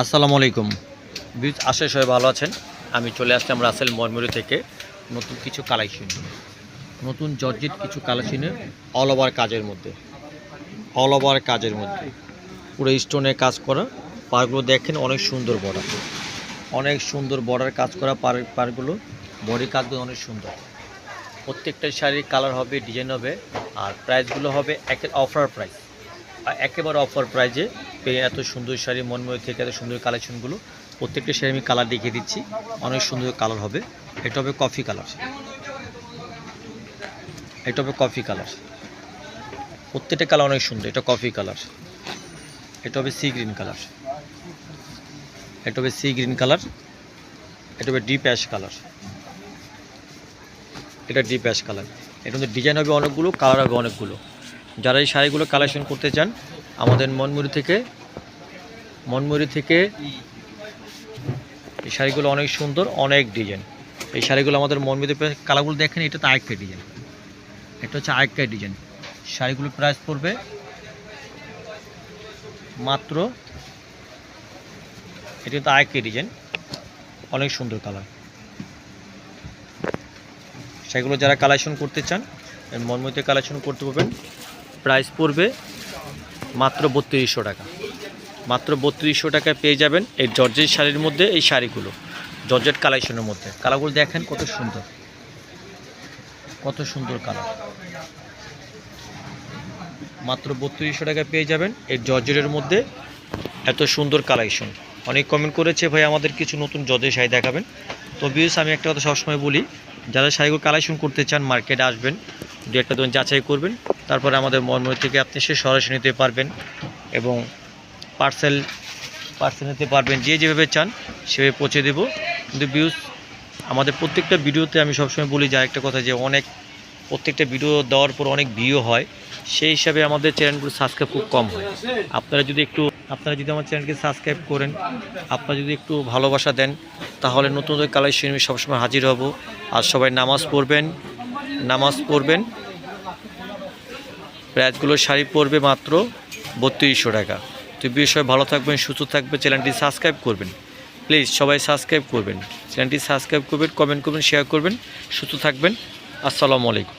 আসসালামু আলাইকুম। বিজ আশা সবাই ভালো আছেন। আমি চলে আসলাম রাসেল মরমুরি থেকে নতুন কিছু কালেকশন। নতুন জর্জেট কিছু কালেকশনে অল ওভার কাজের মধ্যে। অল ওভার কাজের মধ্যে। পুরো স্টোনে কাজ করা। পারগুলো দেখেন, অনেক সুন্দর বর্ডার অনেক সুন্দর বর্ডার কাজ করা পার, পারগুলো। বডি কাজগুলো অনেক সুন্দর। প্রত্যেকটা শাড়ির কালার হবে ডিজাইন হবে, আর প্রাইসগুলো হবে একের অফার প্রাইস একেবারে অফার প্রাইজে পেয়ে এত সুন্দর শাড়ি মনময় থেকে এত সুন্দর কালেকশনগুলো, প্রত্যেকটা শাড়ি আমি কালার দেখিয়ে দিচ্ছি। অনেক সুন্দর কালার হবে। এটা হবে কফি কালার। এটা হবে কফি কালার। প্রত্যেকটা কালার অনেক সুন্দর। এটা কফি কালার। এটা হবে সি গ্রিন কালার। এটা হবে সি গ্রিন কালার। এটা হবে ডিপ অ্যাশ কালার। এটা ডিপ অ্যাশ কালার। এটা ডিজাইন হবে অনেকগুলো, কালার হবে অনেকগুলো। যারা এই শাড়িগুলো কালেকশন করতে চান, আমাদের মনমুড়ি থেকে মনমুড়ি থেকে এই শাড়িগুলো অনেক সুন্দর, অনেক ডিজাইন এই শাড়িগুলো আমাদের মনমুড়ি কালারগুলো দেখেন, এটা তো আরেকটা ডিজাইন এটা হচ্ছে আরেকটা ডিজাইন শাড়িগুলোর প্রাইস পড়বে মাত্র, এটা কিন্তু আরেকটা ডিজাইন অনেক সুন্দর কালার সেগুলো যারা কালেকশন করতে চান মনমুড়িতে কালেকশন করতে পারবেন। প্রাইস পড়বে মাত্র বত্রিশশো টাকা। মাত্র বত্রিশশো টাকায় পেয়ে যাবেন এই জর্জেট শাড়ির মধ্যে এই শাড়িগুলো, জর্জেট কালেকশনের মধ্যে। কালারগুলো দেখেন কত সুন্দর। কত সুন্দর কালার। মাত্র বত্রিশশো টাকায় পেয়ে যাবেন এই জর্জেটের মধ্যে এত সুন্দর কালেকশন। অনেক কমেন্ট করেছে, ভাই, আমাদের কিছু নতুন জর্জের শাড়ি দেখাবেন। তো বিউস আমি একটা কথা সবসময় বলি, যারা শাড়িগুলো কালেকশন করতে চান মার্কেটে আসবেন দু একটা দোকান যাচাই করবেন। তারপরে আমাদের মনময় থেকে আপনি সে সরাসরি নিতে পারবেন এবং পার্সেল পার্সেল নিতে পারবেন যে যেভাবে চান সেভাবে পৌঁছে দেবো। কিন্তু ভিউজ আমাদের প্রত্যেকটা ভিডিওতে আমি সবসময় বলি যে একটা কথা যে অনেক, প্রত্যেকটা ভিডিও দেওয়ার পর অনেক ভিউ হয়, সেই হিসাবে আমাদের চ্যানেলগুলো সাবস্ক্রাইব খুব কম হয়। আপনারা যদি একটু, আপনারা যদি আমার চ্যানেলকে সাবস্ক্রাইব করেন, আপনারা যদি একটু ভালোবাসা দেন, তাহলে নতুন নতুন কালেকশন সবসময় হাজির হব। আর সবাই নামাজ পড়বেন নামাজ পড়বেন। প্রাইসগুলো শাড়ি পড়বে মাত্র বত্রিশশো টাকা। তো বিষয় ভালো থাকবেন, সুস্থ থাকবেন, চ্যানেলটি সাবস্ক্রাইব করবেন। প্লিজ সবাই সাবস্ক্রাইব করবেন। চ্যানেলটি সাবস্ক্রাইব করবেন, কমেন্ট করবেন, শেয়ার করবেন, সুস্থ থাকবেন। আসসালামু আলাইকুম।